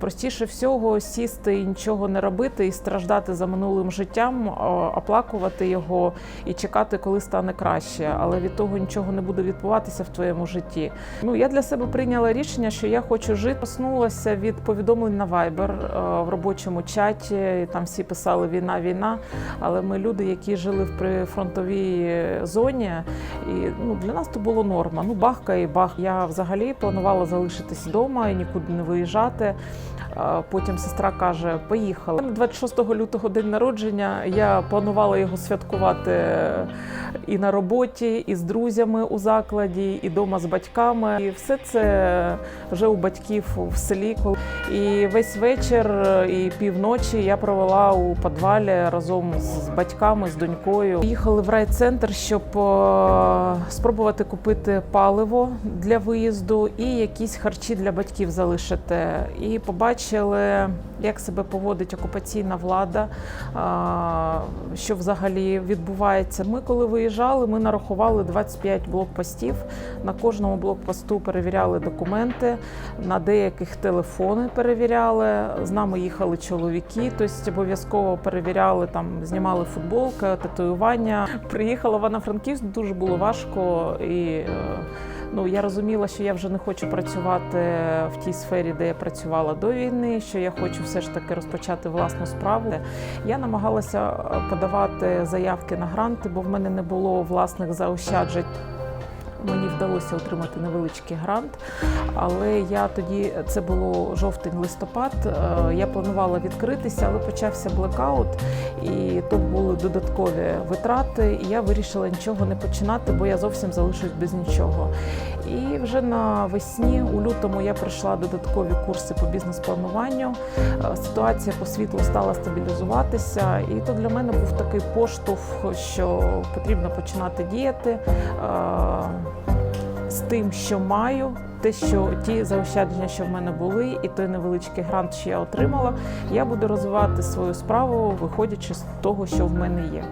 Простіше всього сісти і нічого не робити, і страждати за минулим життям, оплакувати його і чекати, коли стане краще. Але від того нічого не буде відбуватися в твоєму житті. Ну я для себе прийняла рішення, що я хочу жити. Проснулася від повідомлень на Viber е, в робочому чаті. Там всі писали війна, війна. Але ми люди, які жили в прифронтовій зоні, і ну для нас то було норма. Ну бахка і бах. Я взагалі планувала залишитись вдома і нікуди не виїжджати. Потім сестра каже: поїхала. 26 лютого день народження. Я планувала його святкувати і на роботі, і з друзями у закладі, і вдома з батьками. І все це вже у батьків в селі. І весь вечір і півночі я провела у підвалі разом з батьками, з донькою. Їхали в райцентр, щоб е, спробувати купити паливо для виїзду і якісь харчі для батьків залишити. І побачили, як себе поводить окупаційна влада, що взагалі відбувається. Ми, коли виїжджали, ми нарахували 25 блокпостів. На кожному блокпосту перевіряли документи, на деяких телефони перевіряли. З нами їхали чоловіки, тобто обов'язково перевіряли там, знімали футболки, татуювання. Приїхала в Івано-Франківськ, дуже було важко і. Ну, я розуміла, що я вже не хочу працювати в тій сфері, де я працювала до війни, що я хочу все ж таки розпочати власну справу. Я намагалася е, подавати заявки на гранти, бо в мене не було власних заощаджень. Мені вдалося отримати невеличкий грант, але я тоді це було жовтень-листопад. е, Я планувала відкритися, але почався блекаут, і тут були додаткові витрати. І я вирішила нічого не починати, бо я зовсім залишусь без нічого. І вже навесні, у лютому, я пройшла додаткові курси по бізнес-плануванню. Е, Ситуація по світлу стала стабілізуватися, і то для мене був такий поштовх, що потрібно починати діяти е, з тим, що маю. Те, що ті заощадження, що в мене були, і той невеличкий грант, що я отримала, я буду розвивати свою справу, виходячи з того, що в мене є.